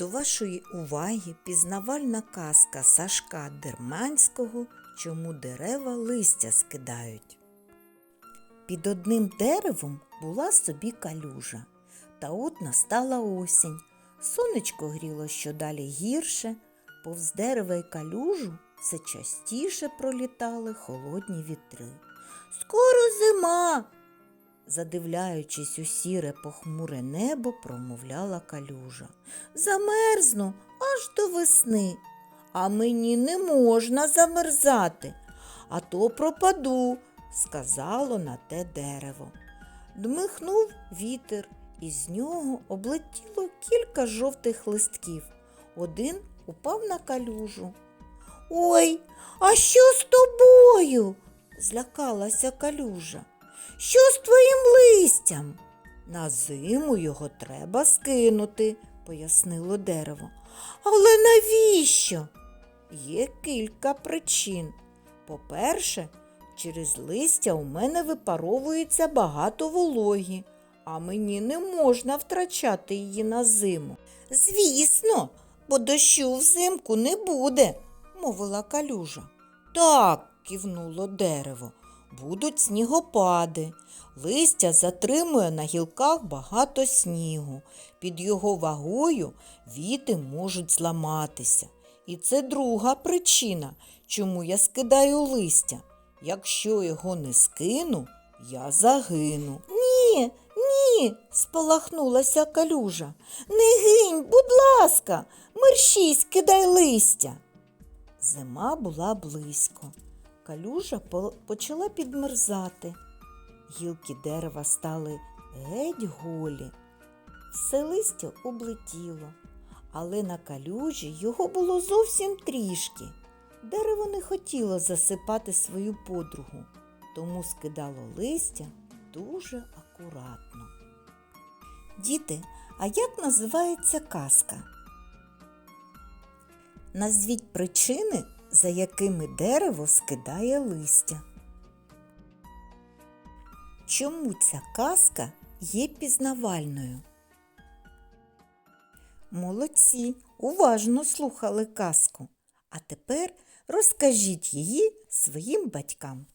До вашої уваги пізнавальна казка Сашка Дерманського Чому дерева листя скидають. Під одним деревом була собі калюжа. Та от настала осінь. Сонечко гріло щодалі гірше, повз дерева й калюжу все частіше пролітали холодні вітри. Скоро зима. Задивляючись у сіре похмуре небо, промовляла калюжа. Замерзну аж до весни. А мені не можна замерзати, а то пропаду, сказало на те дерево. Дмихнув вітер, і з нього облетіло кілька жовтих листків. Один упав на калюжу. Ой, а що з тобою? злякалася калюжа. Що з твоїм листям? На зиму його треба скинути, пояснило дерево. Але навіщо? Є кілька причин. По-перше, через листя у мене випаровується багато вологі, а мені не можна втрачати її на зиму. Звісно, бо дощу взимку не буде, мовила калюжа. Так, кивнуло дерево. Будуть снігопади. Листя затримує на гілках багато снігу. Під його вагою віти можуть зламатися. І це друга причина, чому я скидаю листя. Якщо його не скину, я загину. Ні, ні, спалахнулася калюжа. Не гинь, будь ласка, мерщій скидай листя. Зима була близько. Калюжа почала підмерзати. Гілки дерева стали геть голі. Все листя облетіло, але на калюжі його було зовсім трішки. Дерево не хотіло засипати свою подругу, тому скидало листя дуже акуратно. Діти, а як називається казка? Назвіть причини, за якими дерево скидає листя. Чому ця казка є пізнавальною? Молодці, уважно слухали казку. А тепер розкажіть її своїм батькам.